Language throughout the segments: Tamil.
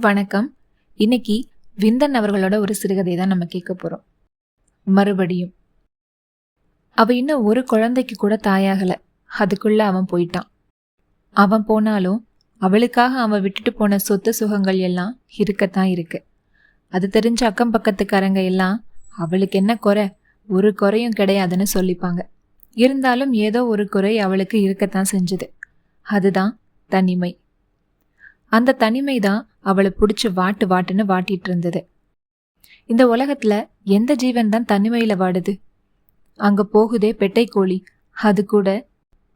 வணக்கம். இன்னைக்கு விந்தன் அவர்களோட ஒரு சிறுகதை தான் நம்ம கேட்க போறோம். மறுபடியும். அவ இன்னும் ஒரு குழந்தைக்கு கூட தாயாகல. அதுக்குள்ள அவன் போயிட்டான். அவன் போனாலும் அவளுக்காக அவன் விட்டுட்டு போன சொத்து சுகங்கள் எல்லாம் இருக்கத்தான் இருக்கு. அது தெரிஞ்ச அக்கம் பக்கத்துக்காரங்க எல்லாம் அவளுக்கு என்ன குறை? ஒரு குறையும் கிடையாதுன்னு சொல்லிப்பாங்க. இருந்தாலும் ஏதோ ஒரு குறை அவளுக்கு இருக்கத்தான் செஞ்சது. அதுதான் தனிமை. அந்த தனிமை தான் அவளை பிடிச்சி வாட்டு வாட்டுன்னு வாட்டிட்டு இருந்தது இந்த உலகத்துல எந்த ஜீவன் தான் தனிமையில வாடுது? அங்க போகுதே பெட்டை கோழி. அது கூட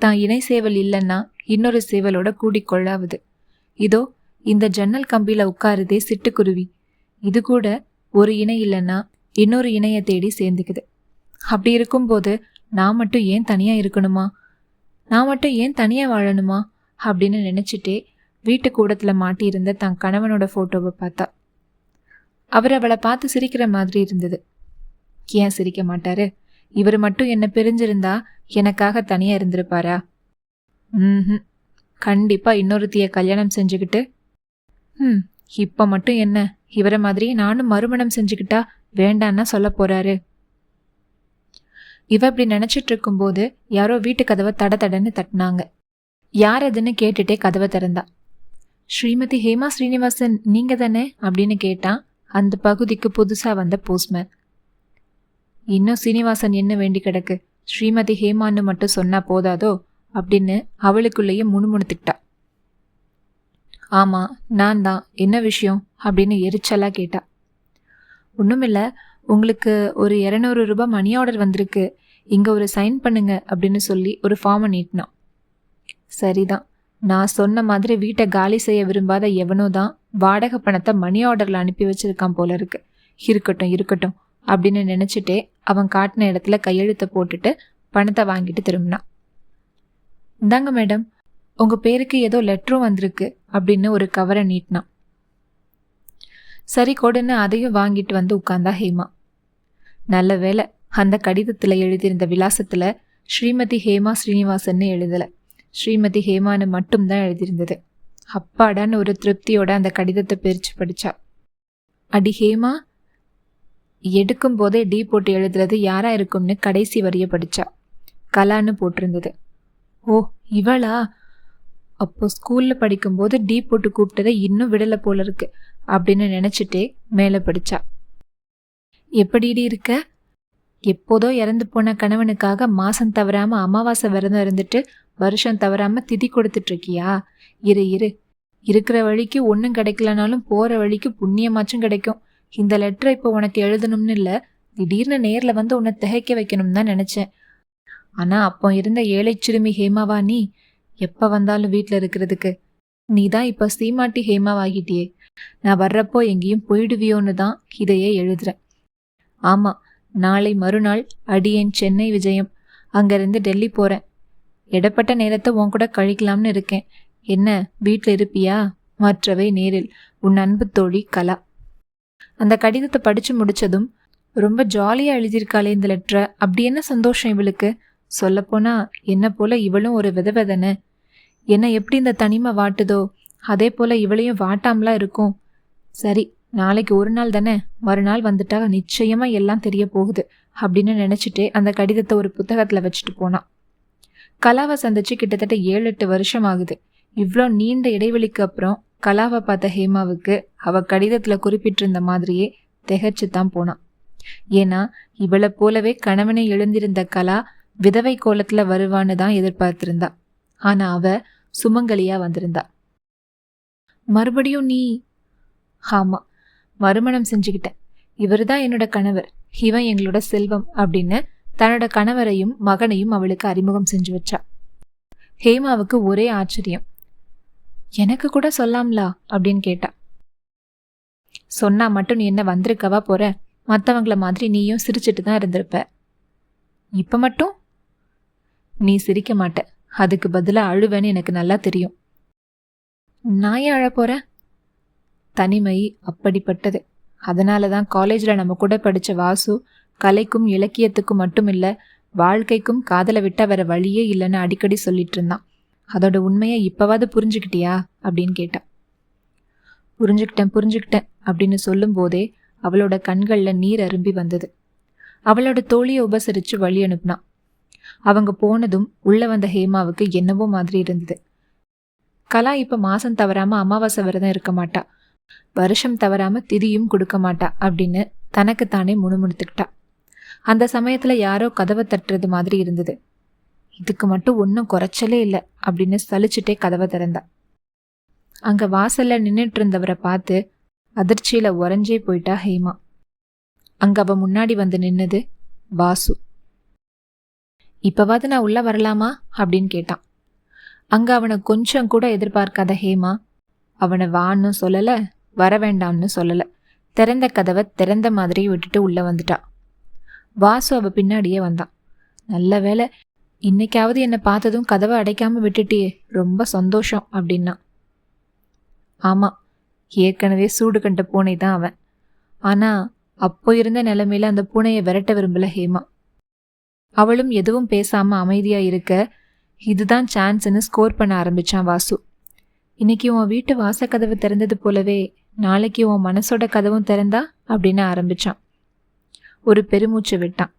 தான் இணை சேவல் இல்லைன்னா இன்னொரு சேவலோட கூடிக்கொள்ளாவுது இதோ இந்த ஜன்னல் கம்பியில உட்காருதே சிட்டுக்குருவி. இது கூட ஒரு இணை இல்லைன்னா இன்னொரு இணையை தேடி சேர்ந்துக்குது. அப்படி இருக்கும்போது நான் மட்டும் ஏன் தனியா இருக்கணுமா? நான் மட்டும் ஏன் தனியா வாழணுமா? அப்படின்னு நினைச்சிட்டே வீட்டு கூடத்தில் மாட்டியிருந்த தன் கணவனோட ஃபோட்டோவை பார்த்தா. அவர் அவளை பார்த்து சிரிக்கிற மாதிரி இருந்தது. ஏன் சிரிக்க மாட்டாரு? இவர் மட்டும் என்ன பிரிஞ்சிருந்தா எனக்காக தனியாக இருந்திருப்பாரா? ம் கண்டிப்பாக இன்னொருத்திய கல்யாணம் செஞ்சுக்கிட்டு. ம். இப்போ மட்டும் என்ன? இவரை மாதிரி நானும் மறுமணம் செஞ்சுக்கிட்டா வேண்டான்னா சொல்ல போகிறாரு இவ இப்படி நினச்சிட்டு இருக்கும்போது யாரோ வீட்டு கதவை தட தடன்னு தட்டினாங்க. யார் அதுன்னு கேட்டுட்டே கதவை திறந்தா. ஸ்ரீமதி ஹேமா ஸ்ரீனிவாசன் நீங்கள் தானே? அப்படின்னு கேட்டான் அந்த பகுதிக்கு புதுசாக வந்த போஸ்ட்மேன். இன்னும் சீனிவாசன் என்ன வேண்டி கிடக்கு? ஸ்ரீமதி ஹேமான்னு மட்டும் சொன்னால் போதாதோ? அப்படின்னு அவளுக்குள்ளேயே முணுமுணுத்துக்கிட்டா ஆமாம் நான் தான். என்ன விஷயம்? அப்படின்னு எரிச்சலாக கேட்டா. ஒன்றுமில்லை உங்களுக்கு ஒரு இரநூறு ரூபாய் மணி ஆர்டர் வந்திருக்கு. இங்கே ஒரு சைன் பண்ணுங்க அப்படின்னு சொல்லி ஒரு ஃபார்மை நீட்டினான். சரிதான். நான் சொன்ன மாதிரி வீட்டை காலி செய்ய விரும்பாத எவனோ தான் வாடகை பணத்தை மணி ஆர்டரில் அனுப்பி வச்சிருக்கான் போல இருக்கு. இருக்கட்டும் இருக்கட்டும் அப்படின்னு நினச்சிட்டே அவன் காட்டின இடத்துல கையெழுத்தை போட்டுட்டு பணத்தை வாங்கிட்டு திரும்பினான். இந்தாங்க மேடம் உங்கள் பேருக்கு ஏதோ லெட்டரும் வந்திருக்கு அப்படின்னு ஒரு கவரை நீட்டினான். சரி கொடுன்னு அதையும் வாங்கிட்டு வந்து உட்கார்ந்தா ஹேமா. நல்ல வேலை அந்த கடிதத்தில் எழுதியிருந்த விலாசத்தில் ஸ்ரீமதி ஹேமா ஸ்ரீனிவாசன்னு எழுதலை. ஸ்ரீமதி ஹேமானு மட்டும்தான் எழுதியிருந்தது. அப்பாடான்னு ஒரு திருப்தியோட அந்த கடிதத்தை பிரித்து படித்தா அடி ஹேமா எடுக்கும் போதே டீ போட்டு எழுதுறது யாராக இருக்கும்னு கடைசி வரிய படித்தா கலான்னு போட்டிருந்தது. ஓ இவளா? அப்போ ஸ்கூலில் படிக்கும்போது டீ போட்டு கூப்பிட்டதை இன்னும் விடலை போல இருக்கு அப்படின்னு நினச்சிட்டே மேலே படித்தா எப்படிடி இருக்க? எப்போதோ இறந்து போன கணவனுக்காக மாசம் தவறாம அமாவாசை விரதம் இருந்துட்டு வருஷம் தவறாம திதி கொடுத்துட்டு இருக்கியா? இரு இரு. இருக்கிற வழிக்கு ஒன்றும் கிடைக்கலனாலும் போற வழிக்கு புண்ணியமாச்சும் கிடைக்கும். இந்த லெட்டரை இப்போ உனக்கு எழுதணும்னு இல்லை. திடீர்னு நேரில் வந்து உன்னை திகைக்க வைக்கணும்னு தான் நினைச்சேன். ஆனா அப்போ இருந்த ஏழை சிறுமி ஹேமாவா நீ? எப்போ வந்தாலும் வீட்டில் இருக்கிறதுக்கு. நீ தான் இப்போ சீமாட்டி ஹேமாவாகிட்டியே. நான் வர்றப்போ எங்கேயும் போயிடுவியோன்னு தான் இதையே எழுதுறேன். ஆமாம் நாளை மறுநாள் அடியேன் சென்னை விஜயம். அங்கேருந்து டெல்லி போகிறேன் இடப்பட்ட நேரத்தை உன் கூட கழிக்கலாம்னு இருக்கேன். என்ன வீட்டில் இருப்பியா? மற்றவை நேரில். உன் அன்பு தோழி கலா. அந்த கடிதத்தை படித்து முடித்ததும் ரொம்ப ஜாலியாக எழுதியிருக்காளே இந்த லெட்டரை அப்படி என்ன சந்தோஷம் இவளுக்கு? சொல்லப்போனா என்ன போல இவளும் ஒரு விதவதனை என்ன எப்படி இந்த தனிமை வாட்டுதோ? அதே போல இவளையும் வாட்டாமலாம் இருக்கும். சரி நாளைக்கு ஒரு நாள் தானே? மறுநாள் வந்துட்டா நிச்சயமா எல்லாம் தெரிய போகுது அப்படின்னு நினைச்சிட்டே அந்த கடிதத்தை ஒரு புத்தகத்துல வச்சுட்டு போனான். கலாவை சந்திச்சு கிட்டத்தட்ட ஏழு எட்டு வருஷம் ஆகுது. இவ்வளோ நீண்ட இடைவெளிக்கு அப்புறம் கலாவை பார்த்த ஹேமாவுக்கு அவ கடிதத்துல குறிப்பிட்டிருந்த மாதிரியே திகச்சு தான் போனான். ஏன்னா இவளை போலவே கணவனை எழுந்திருந்த கலா விதவை கோலத்துல வருவான்னு தான் எதிர்பார்த்திருந்தா. ஆனா அவ சுமங்கலியா வந்திருந்தா. மறுபடியும் நீ? ஆமா மறுமணம் செஞ்சுக்கிட்டேன். இவர் தான் என்னோட கணவர். இவன் எங்களோட செல்வம் அப்படின்னு தன்னோட கணவரையும் மகனையும் அவளுக்கு அறிமுகம் செஞ்சு வச்சா. ஹேமாவுக்கு ஒரே ஆச்சரியம். எனக்கு கூட சொல்லாம்லா? அப்படின்னு கேட்டா. சொன்னா மட்டும் நீ என்ன வந்திருக்கவா போற? மற்றவங்கள மாதிரி நீயும் சிரிச்சிட்டு தான் இருந்திருப்ப. இப்ப மட்டும்? நீ சிரிக்க மாட்ட. அதுக்கு பதிலாக அழுவேன்னு எனக்கு நல்லா தெரியும். நான் ஏன் அழ போறேன் தனிமை அப்படிப்பட்டது. அதனால தான் காலேஜில் நம்ம கூட படித்த வாசு கலைக்கும் இலக்கியத்துக்கும் மட்டும் இல்லை வாழ்க்கைக்கும் காதலை விட்டால் வேற வழியே இல்லைன்னு அடிக்கடி சொல்லிட்டு இருந்தான். அதோட உண்மையை இப்போவாவது புரிஞ்சுக்கிட்டியா? அப்படின்னு கேட்டான். புரிஞ்சுக்கிட்டேன் புரிஞ்சுக்கிட்டேன் அப்படின்னு சொல்லும்போதே அவளோட கண்களில் நீர் அரும்பி வந்தது. அவளோட தோழியை உபசரித்து வழி அனுப்புனான். அவங்க போனதும் உள்ளே வந்த ஹேமாவுக்கு என்னவோ மாதிரி இருந்தது. கலா இப்போ மாதம் தவறாம அமாவாசை விரதம் இருக்க மாட்டா. வருஷம் தவறாம திதியும் கொடுக்க மாட்டா அப்படின்னு தனக்குத்தானே முணுமுணுத்துக்கிட்டா. அந்த சமயத்துல யாரோ கதவை தட்டுறது மாதிரி இருந்தது. இதுக்கு மட்டும் ஒன்றும் குறைச்சலே இல்லை அப்படின்னு சலிச்சுட்டே கதவை திறந்தா. அங்க வாசல்ல நின்றுட்டு இருந்தவரை பார்த்து அதிர்ச்சியில உறைஞ்சே போயிட்டா ஹேமா. அங்க அவ முன்னாடி வந்து நின்னது வாசு. இப்போவாது நான் உள்ள வரலாமா அப்படின்னு கேட்டான். அங்க அவனை கொஞ்சம் கூட எதிர்பார்க்காத ஹேமா அவனை வான்னு சொல்லலை வர வேண்டாம்னு சொல்லலை. திறந்த கதவை திறந்த மாதிரி விட்டுட்டு உள்ளே வந்துட்டா. வாசு அவள் பின்னாடியே வந்தான் நல்ல வேலை இன்னைக்காவது என்னை பார்த்ததும் கதவை அடைக்காமல் விட்டுட்டியே ரொம்ப சந்தோஷம் அப்படின்னா. ஆமாம் ஏற்கனவே சூடு கண்ட பூனை தான் அவன். ஆனால் அப்போ இருந்த நிலைமையில அந்த பூனையை விரட்ட விரும்பல ஹேமா. அவளும் எதுவும் பேசாமல் அமைதியாக இருக்க இதுதான் சான்ஸ்னு ஸ்கோர் பண்ண ஆரம்பிச்சான் வாசு. இன்னைக்கு உன் வீட்டு வாசக்கதவு திறந்தது போலவே நாளைக்கு உன் மனசோட கதவும் திறந்தா அப்படின்னு ஆரம்பிச்சான். ஒரு பெருமூச்சு விட்டான்.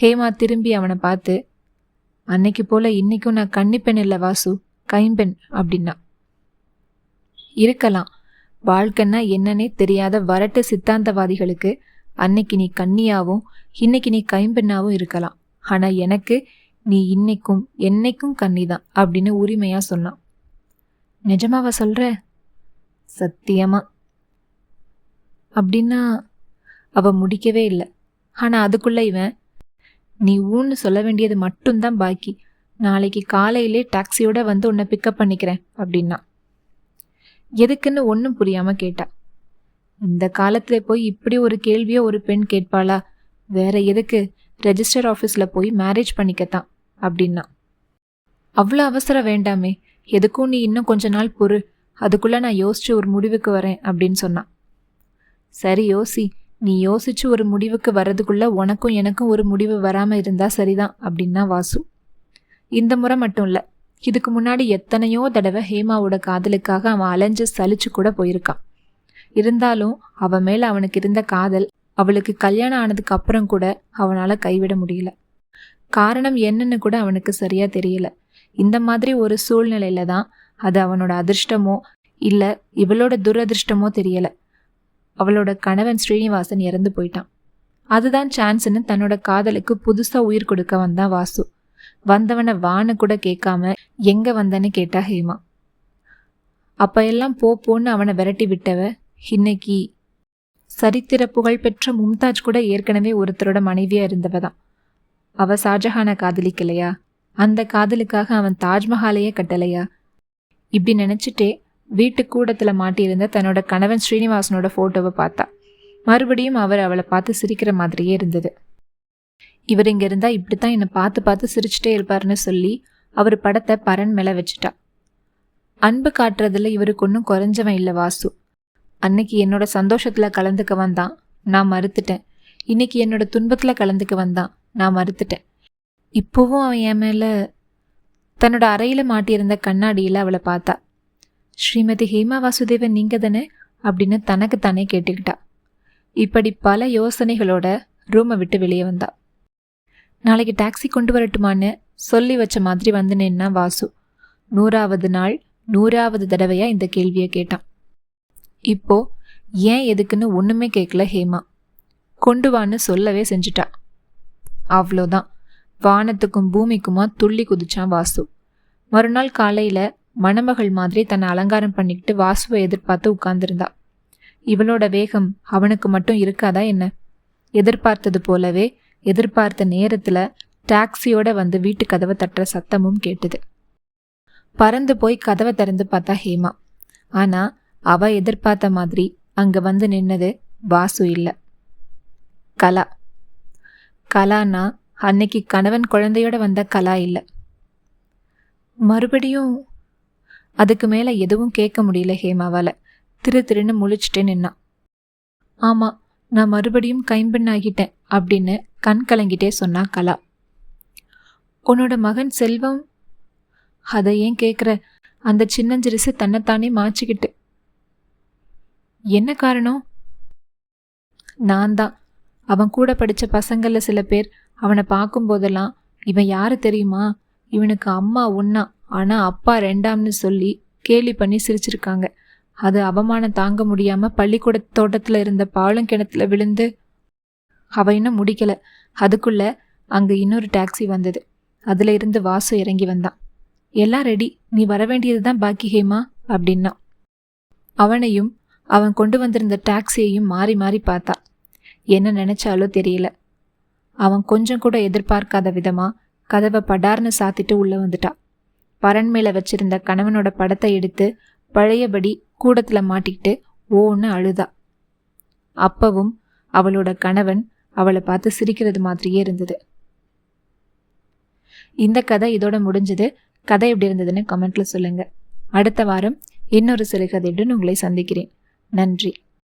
ஹேமா திரும்பி அவனை பார்த்து அன்னைக்கு போல இன்னைக்கும் நான் கன்னிப்பெண் இல்லை வாசு கைம்பெண் அப்படின்னா. இருக்கலாம். வாழ்க்கைன்னா என்னன்னே தெரியாத வரட்டு சித்தாந்தவாதிகளுக்கு அன்னைக்கு நீ கன்னியாவும் இன்னைக்கு நீ கைம்பெண்ணாவும் இருக்கலாம். ஆனால் எனக்கு நீ இன்னைக்கும் என்னைக்கும் கன்னிதான் அப்படின்னு உரிமையாக சொன்னான். நிஜமாவா சொல்கிற சத்தியமா. அப்படின்னா அவ முடிக்கவே இல்லை. ஆனால் அதுக்குள்ளே இவன் நீ ஊன்னு சொல்ல வேண்டியது மட்டும்தான் பாக்கி. நாளைக்கு காலையிலே டாக்ஸியோட வந்து உன்னை பிக்கப் பண்ணிக்கிறேன் அப்படின்னா. எதுக்குன்னு ஒன்றும் புரியாமல் கேட்டா. இந்த காலத்தில் போய் இப்படி ஒரு கேள்வியோ ஒரு பெண் கேட்பாளா? வேற எதுக்கு ரெஜிஸ்டர் ஆஃபீஸில் போய் மேரேஜ் பண்ணிக்கத்தான் அப்படின்னா. அவ்வளோ அவசரம் வேண்டாமே. எதுக்கும் நீ இன்னும் கொஞ்ச நாள் பொறு. அதுக்குள்ளே நான் யோசிச்சு ஒரு முடிவுக்கு வரேன் அப்படின்னு சொன்னான். சரி யோசி. நீ யோசிச்சு ஒரு முடிவுக்கு வர்றதுக்குள்ள உனக்கும் எனக்கும் ஒரு முடிவு வராமல் இருந்தால் சரிதான் அப்படின்னா வாசு. இந்த முறை மட்டும் இல்லை. இதுக்கு முன்னாடி எத்தனையோ தடவை ஹேமாவோட காதலுக்காக அவன் அலைஞ்சு சலிச்சு கூட போயிருக்கான். இருந்தாலும் அவன் மேலே அவனுக்கு இருந்த காதல் அவளுக்கு கல்யாணம் ஆனதுக்கு அப்புறம் கூட அவனால் கைவிட முடியல. காரணம் என்னன்னு கூட அவனுக்கு சரியாக தெரியல. இந்த மாதிரி ஒரு சூழ்நிலையில தான் அது அவனோட அதிர்ஷ்டமோ இல்லை இவளோட துரதிர்ஷ்டமோ தெரியலை. அவளோட கணவன் ஸ்ரீனிவாசன் இறந்து போயிட்டான். அதுதான் சான்ஸ்னு தன்னோட காதலுக்கு புதுசாக உயிர் கொடுக்க வந்தான் வாசு. வந்தவனை வான்னு கூட கேட்காம எங்க வந்தன்னு கேட்டா ஹேமா. அப்போ எல்லாம் போ போன்னு அவனை விரட்டி விட்டவ? இன்னைக்கு சரித்திர புகழ் பெற்ற மும்தாஜ் கூட ஏற்கனவே ஒருத்தரோட மனைவியா இருந்தவ தான். அவ ஷாஜஹானை காதலிக்கலையா? அந்த காதலுக்காக அவன் தாஜ்மஹாலையே கட்டலையா? இப்படி நினச்சிட்டே வீட்டு கூடத்தில் மாட்டியிருந்த தன்னோட கணவன் ஸ்ரீனிவாசனோட ஃபோட்டோவை பார்த்தா. மறுபடியும் அவர் அவளை பார்த்து சிரிக்கிற மாதிரியே இருந்தது. இவர் இங்கே இருந்தால் இப்படி இப்படித்தான் என்னை பார்த்து பார்த்து சிரிச்சுட்டே இருப்பாருன்னு சொல்லி அவர் படத்தை பரன் மேலே வச்சுட்டா. அன்பு காட்டுறதுல இவருக்கு ஒன்றும் குறைஞ்சவன் இல்லை வாசு. அன்னைக்கு என்னோட சந்தோஷத்தில் கலந்துக்க வந்தான். நான் மறுத்துட்டேன். இன்னைக்கு என்னோட துன்பத்தில் கலந்துக்க வந்தான். நான் மறுத்துட்டேன். இப்போவும் அவன் என் மேலே தன்னோட அறையில் மாட்டியிருந்த கண்ணாடியில் அவளை பார்த்தா. ஸ்ரீமதி ஹேமா வாசுதேவன் நீங்கள் தானே அப்படின்னு தனக்கு தானே கேட்டுக்கிட்டா. இப்படி பல யோசனைகளோட ரூமை விட்டு வெளியே வந்தா. நாளைக்கு டாக்ஸி கொண்டு வரட்டுமான்னு சொல்லி வச்ச மாதிரி வந்து நின்னா வாசு. நூறாவது நாள் நூறாவது தடவையாக இந்த கேள்வியை கேட்டான். இப்போ ஏன் எதுக்குன்னு ஒன்றுமே கேட்கல ஹேமா. கொண்டு வான்னு சொல்லவே செஞ்சுட்டா. அவ்வளோதான். வானத்துக்கும் பூமிக்குமா துள்ளி குதிச்சான் வாசு. மறுநாள் காலையில மணமகள் மாதிரி தன்னை அலங்காரம் பண்ணிக்கிட்டு வாசுவை எதிர்பார்த்து உட்கார்ந்திருந்தா. இவளோட வேகம் அவனுக்கு மட்டும் இருக்காதா என்ன? எதிர்பார்த்தது போலவே எதிர்பார்த்த நேரத்துல டாக்ஸியோட வந்து வீட்டு கதவை தட்டுற சத்தமும் கேட்டது. பறந்து போய் கதவை திறந்து பார்த்தா ஹேமா. ஆனா அவ எதிர்பார்த்த மாதிரி அங்க வந்து நின்னது வாசு இல்லை. கலா. கலானா அன்னைக்கு கணவன் குழந்தையோட வந்த கலா இல்லை. மறுபடியும் அதுக்கு மேலே எதுவும் கேட்க முடியல ஹேமாவால். திரு திருன்னு முழிச்சிட்டே நின்னான் ஆமாம் நான் மறுபடியும் கைம்பெண் ஆகிட்டேன் அப்படின்னு கண் கலங்கிட்டே சொன்னா கலா. உன்னோட மகன் செல்வம் அதை ஏன் கேட்குற அந்த சின்னஞ்சிரிசு தன்னைத்தானே மாச்சிக்கிட்டு. என்ன காரணம்? நான் தான். அவன் கூட படித்த பசங்களில் சில பேர் அவனை பார்க்கும்போதெல்லாம் இவன் யாரு தெரியுமா? இவனுக்கு அம்மா ஒன்னா ஆனால் அப்பா ரெண்டாம்னு சொல்லி கேலி பண்ணி சிரிச்சிருக்காங்க. அது அவமானம் தாங்க முடியாமல் பள்ளிக்கூட தோட்டத்தில் இருந்த பாலங்கிணத்துல விழுந்து அவ இன்னும் முடிக்கலை. அதுக்குள்ள அங்கே இன்னொரு டாக்ஸி வந்தது. அதில் இருந்து வாசு இறங்கி வந்தான். எல்லாம் ரெடி. நீ வர வேண்டியதுதான் பாக்கி ஹேமா அப்படின்னா. அவனையும் அவன் கொண்டு வந்திருந்த டாக்ஸியையும் மாறி மாறி பார்த்தா. என்ன நினைச்சாலோ தெரியல. அவன் கொஞ்சம் கூட எதிர்பார்க்காத விதமாக கதவை படார்னு சாத்திட்டு உள்ளே வந்துட்டா. பரன் மேலே வச்சிருந்த கணவனோட படத்தை எடுத்து பழையபடி கூடத்தில் மாட்டிக்கிட்டு ஓன்னு அழுதா. அப்பவும் அவளோட கணவன் அவளை பார்த்து சிரிக்கிறது மாதிரியே இருந்தது. இந்த கதை இதோட முடிஞ்சது. கதை எப்படி இருந்ததுன்னு கமெண்ட்ல சொல்லுங்க. அடுத்த வாரம் இன்னொரு சிறுகதையுடன் உங்களை சந்திக்கிறேன். நன்றி.